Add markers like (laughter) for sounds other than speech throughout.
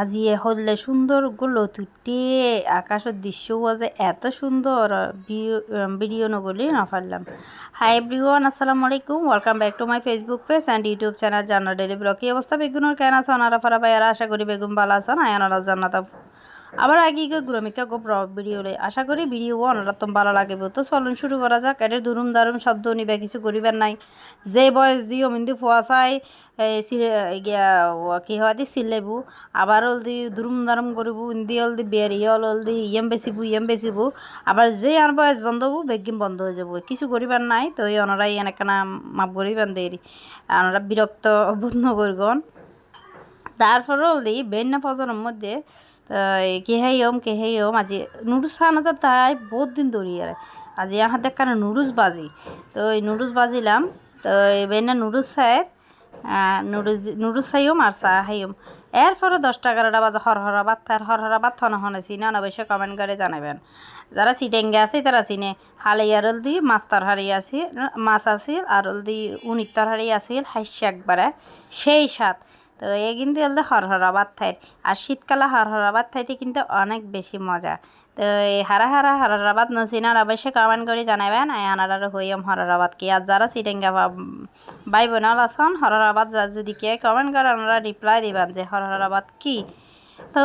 আজি এ হলে সুন্দরগুলো তুইটে আকাশের দৃশ্যও যে এত সুন্দর ভিডিও নগুলি না পারলাম। হাই এভরিওয়ান আসসালামু আলাইকুম। Welcome back to my Facebook page and YouTube channel জান্নার daily blog কি অবস্থা? বেগুনের কেন আছে? আরা ফারা ভাইয়ারা আশা করি বেগুন ভালো আছেন। আয়ানারা জান্নাত। আবার আগে গিয়ে গুরমিকা গো ভিডিও লে। আশা করি ভিডিও অনরাত্তম ভালো লাগবে। তো চলুন শুরু করা যাক। এটার দুরুম দারুম শব্দ নিবে, কিছু করিবার নাই। যে বয়স দিও মিন্দি ফুয়াশাই গিয়া কি হয় দি? সিলেবু। আবার হলদি দুরুম দারুম করিব, ইন্দি হলদি বেরি হল হলদি ইয়েম বেচিবু ইয়েম বেচিবু। আবার যে আর বয়স বন্ধ হব, বেগিম বন্ধ হয়ে যাব। কিছু করিবার নাই, তো এই অনরাই এনেকানা মাপ করিবেন দেরি। আনারা বিরক্ত বোধ নগরগণ। তারপরে হলদি বেন্না ফজরের মধ্যে কেহাইম কেহাইম আজি নুডলস খাওয়া না তাই বহুত দিন ধরি আর আজি আহার দেখার নুডলস বাজি। তো এই নুডলস বাজিলাম। তো এবার নুডলস খায় নুডলস নুডলস খাইম আর চা খাইম এরপরে দশটা এগারোটা বাজে হরহরা বাত থার হরহরা বাত থন হনে চিনে অবশ্যই কমেন্ট করে জানাবেন যারা চিটেঙ্গে আছে তারা চিনে হালিয়ার দি মাছ তরহারি আছিল, মাছ আছিল আর দি উনির তরহারি আছিল হাস্য একবারে সেই সাথ তো এ কিন্তু হলো হরহরা ভাত থাই আর শীতকালে হরহরা ভাত থাইতে কিন্তু অনেক বেশি মজা। তো এই হারা হারা হরহরা নসিনার অবশ্যই কমেন্ট করে জানাবেন আনার হইম হরহরা ভাত কি। আর যারা সিটেঙ্গা ভাই বোনাল আসন হরহরা ভাত যদি কে কমেন্ট করে, ওনারা রিপ্লাই দিবেন যে হরহরা ভাত কি। তো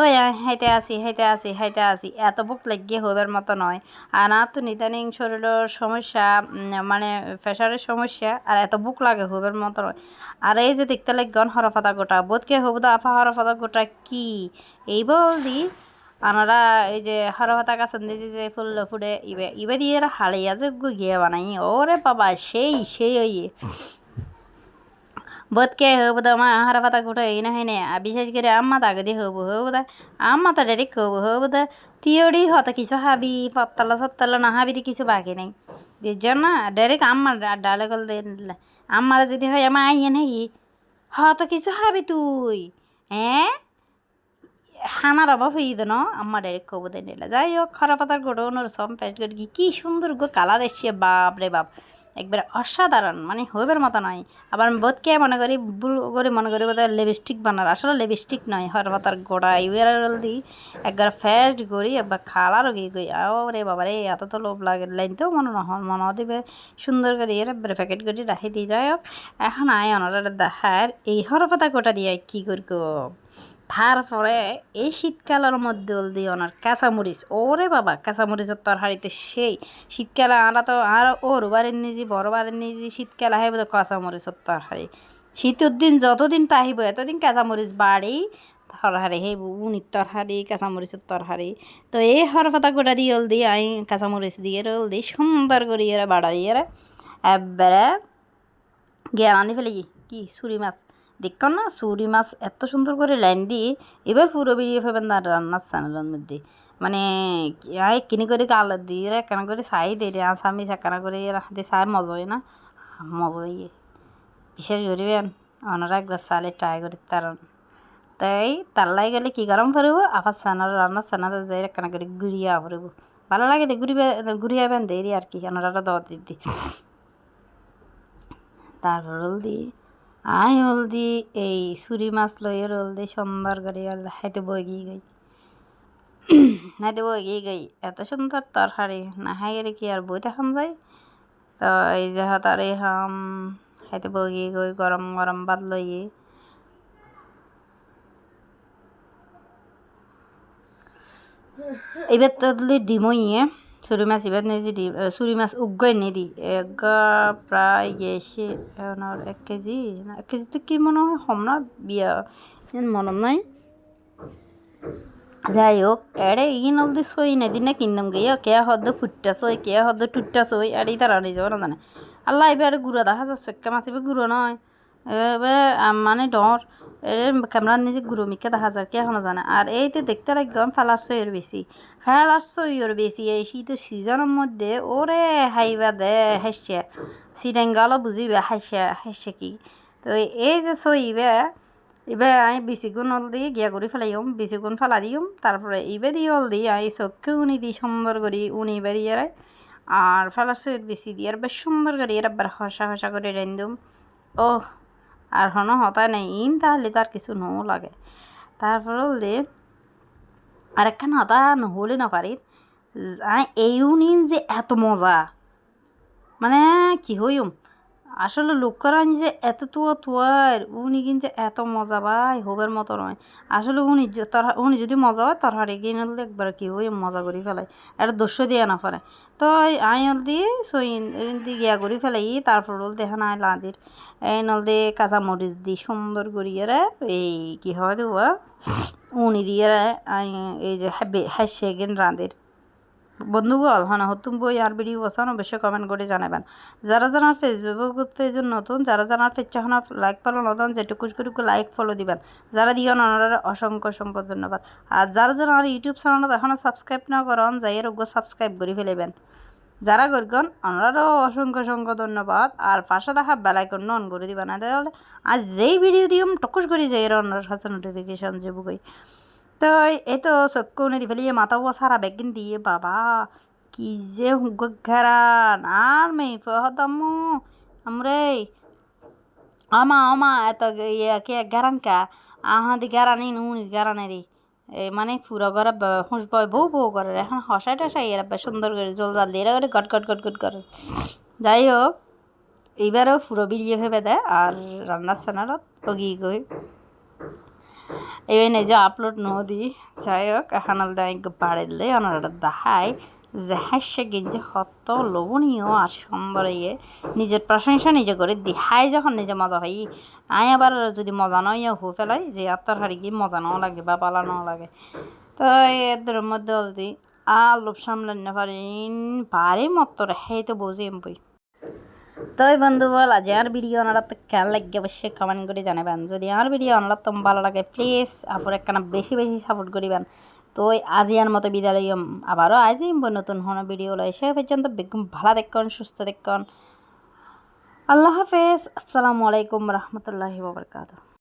হাইতে আসি হাইতে আসি হাইতে আসি। এত বুক লাগিয়ে হবার মতো নয়। আর না তো নিদানিং শরীরের সমস্যা মানে প্রেশারের সমস্যা, আর এত বুক লাগে হবার মতো নয়। আর এই যে দেখতে লাগন হরফাতা গোটা, বোধকে হবু তো আফা হরফাতা গোটা কি? এই বলদি, আনারা এই যে হরফাতা কাছে দিয়ে যে ফুল ফুটে, ইবে ইবে দিয়ে হালিয়া যে গিয়ে বানাই। ওরে বাবা, সেই সেই ওই বদকে হবুদা মা আহার পাতা ঘুটো এনে হয় না বিশেষ করে আম্মা তাকে দিয়ে হবু হবুদা আম্মা তো ডাইরেক্ট হবু দা তিয়ড়ি হতো কিছু হাবি পত্তলা সত্তলা না হাবি কিছু বাকি নেই এর জন্য ডাইরেক্ট আম্মার ডালে গল আম্মার যদি হয় আমার আইয়ে নেই হতো কিছু হাবি তুই হ্যাঁ হানার অভাব হয়ে দেন আমার ডাইরেক্ট কবু দেন যাই হোক খারাপ পাতার গোটো ওনার সম প্যাস্ট গড়ি কি সুন্দর গো কালার এসছে বাপ রে বাপ একবারে অসাধারণ মানে হইবার মতো নয়। আবার আমি বোধকে মনে করি, ভুল করে মনে করি বোধহয় লিপস্টিক বানার। আসলে লিপস্টিক নয় হর পাতার গোড়া। ইউর দি একবার ফেস্ট করি একবার খালার গিয়ে গই ও রে বাবা রে এত তো লোভ লাগে। লাইনতেও মনে নহন মনে দিবে সুন্দর করে এর প্যাকেট করে রাখি দিয়ে যায় এখন আয় অনারা দেখার, এই হর পাতা গোটা দিয়ে কী করব? তারপরে এই শীতকালের মধ্যে দি ওনার কাঁচামরিচ, ওরে বাবা, কাঁচামরিচের তরহারিতে সেই শীতকালে আমরা তো আর ওর বাড়ির নিজে, বড় বাড়ির নিজে শীতকালে আহিব তো কাঁচামরিচের তরহারি শীতের দিন যতদিন তাহিব এতদিন কাঁচামরিচ বাড়ি তরহারি সেই উনির তরহারি কাঁচামরিচের তরহারি তো এই হরফাতা গোটা দিয়ে ওল দিয়ে আই কাঁচামরিচ দিয়ে ওল দিয়ে সুন্দর করে এরা বাড়াই এরা একবারে গিয়ে রাঁধি ফেলে কি সুরি মাছ? দেখুন না সুরি মাছ এত সুন্দর করে লাইন দিয়ে এবার পুরো বেরিয়ে ফেবেন না রান্নার চ্যানেলের মধ্যে। মানে কিনি করে কাল দিয়ে কেন করে চাই দে রে আসামি সেখানা করে রাখতে চাই মজাই না? মজাই বিশেষ করিবেন ওনারা একবার চালে ট্রাই করি তার তাই তাল্লাই গেলে কী গরম করব আবার সানার রান্নার সানার যাই কেনা করে ঘুরিয়া পড়ব। ভালো লাগে দে ঘুরিবে ঘুরিয়া বেন দেরি আর কি ওনারা দর দিদি তারপর দি আই হলদি, এই সুরি মাছ লইয়ের হলদি, সুন্দর করে হাইতে বই গিয়ে গই। (coughs) হাইতে বই গিয়ে গই। এত সুন্দর তরকারি, না হাইরে কি আর বই দেখান যায় তো এই যে তার এই হাম হাইতে বই গিয়ে গই, গরম গরম ভাত লইয়ে। এবার তো ডিমইয়ে চুরি মাছ এবার নিয়ে দি চুরি মাছ উগ্গই নিয়ে দি এক প্রায় গেছে এক কেজি না এক কেজি তো কি মনে হয় হম না বিয়া মনে নাই যাই হোক এড়ে ইন অলদি সই না দিনে কিনতাম গিয়ে কে হদ্দ ফুটটা সই কে হদ্দ টুটটা সই এড়ি তারা নিয়ে যাবে না জানে আল্লাহ এবার গুঁড়া দেখা যাচ্ছে কে মাছ এবার গুঁড়ো নয় এবার মানে ডর ক্যামেরার নিজে গুঁড়ো মিকে দেখা যায় কে এখনও জানে? আর এইতে দেখতে লাগলাম ফেলার সইয়ের বেশি ফেলার সইয়ের বেশি এই শীত সিজনের মধ্যে ওরে হাইবা দে হাসছে সিডেঙ্গালো বুঝিবে হাসছে হাসছে কি? তো এই যে সইবে এবার আমি বেশি গুণ হল দিয়ে গিয়া করে ফেলাইম বেশি গুণ ফেলা দিম তারপরে ইবে দিয়ে হল দিয়ে আমি চোখকে উনি দিই সুন্দর করি উনি এবার বেরিয়ে আর ফেলার সইয়ের বেশি দিয়ে আর বেশ সুন্দর করে এর আবার হসা হসা করে রেন্দুম ও আর হনো হতায় নাই, ইন তাহলে তার কিছু নো লাগে। তারপর হলে আরেকখান হতা নহলে না পারি। এইও নিন যে এত মজা। মানে কি হইম? আসলে লোক করান যে এত তুয়া তুয়ার উনি কিন্তু এত মজা ভাই হবার মতো নয়। আসলে উনি য- তর, উনি যদি মজা হয় তরহারি কিনে একবার কি হই মজা করে ফেলাই এটা দস্য দিয়ে না পারে। তো আই হল দিয়ে সইন গিয়া করে ফেলাই তারপর হল দেখা নাই লাদির এই নল দিয়ে কাঁচামরিচ দি সুন্দর করিয়ে এই কি হয় দেওয়া উনি দিয়ে, আই, এই যে হাসে গেন রাঁধের। বন্ধুগল হ্যাঁ হতুম বই আর ভিডিও বসান অবশ্যই কমেন্ট করে জানাবেন। যারা জানার ফেসবুক পেজের নতুন, যারা জানার পেজ চাহন লাইক ফলো নতুন, যেটুকু করে লাইক ফলো দিবেন। যারা দিও ওনারা অসংখ্য অসংখ্য ধন্যবাদ। আর যারা যারা আমার ইউটিউব চ্যানেলত এখনও সাবস্ক্রাইব না করেন যাই ওগুলো সাবস্ক্রাইব করে ফেলেবেন। যারা করবেন ওনারাও অসংখ্য অসংখ্য ধন্যবাদ। আর পাশে দেখা বেলাইকন অন করে দিবেন আজ যেই ভিডিও দিম টকুস করে যাই ওনার কাছে নোটিফিকেশান যে বুকই তো এই তো চক্কু দি ফেলিয়ে মাথাও সারা বেগিন দিয়ে বাবা কি যে হুগারান আর মেয়ে ফহদামু আমরে আমা আমা এত ইয়ে কে গারান কা আহা দি গারানি নুনি এই মানে পুরো ঘরে হুঁস বয় বউ বউ করে এখন হসাই টসাই এরা সুন্দর করে জল জাল দিয়ে এরা করে গট গট গট গট করে যাই হোক এইবারও পুরো বিড়িয়ে ভেবে দেয় আর রান্নার সানারত ওগি গই এই যে আপলোড নদী যাই হোক এখন দায় বাড়িলে ওনারা দেখায় যে হাস্য গিঞ্জে হত লোভনীয় আর সুন্দর ইয়ে নিজের প্রশংসা নিজে করে দিহাই যখন নিজে মজা হয় আয় আবার যদি মজা নয় হু ফেলাই যে আত্মার হারি কি মজা নাও লাগে বা পালা নাও লাগে তো এদের মধ্যে অলদি আর লোভ সামলান না পারিন পারে মত রেহাই তো বুঝি বই তো বন্ধু বল, আজ আর ভিডিও ওনারা তো কেন লাগে অবশ্যই কমেন্ট করে জানাবেন। যদি আমার ভিডিও ওনারা তো ভালো লাগে প্লিজ আপুর একখানা বেশি বেশি সাপোর্ট করিবেন। তো আজিয়ার মতো বিদ্যালয় আবারও আজই নতুন হন ভিডিও লয় সে পর্যন্ত বেগম ভালো দেখুন, সুস্থ দেখুন। আল্লাহ হাফেজ। আসসালামু আলাইকুম রহমতুল্লাহি বাবরকাত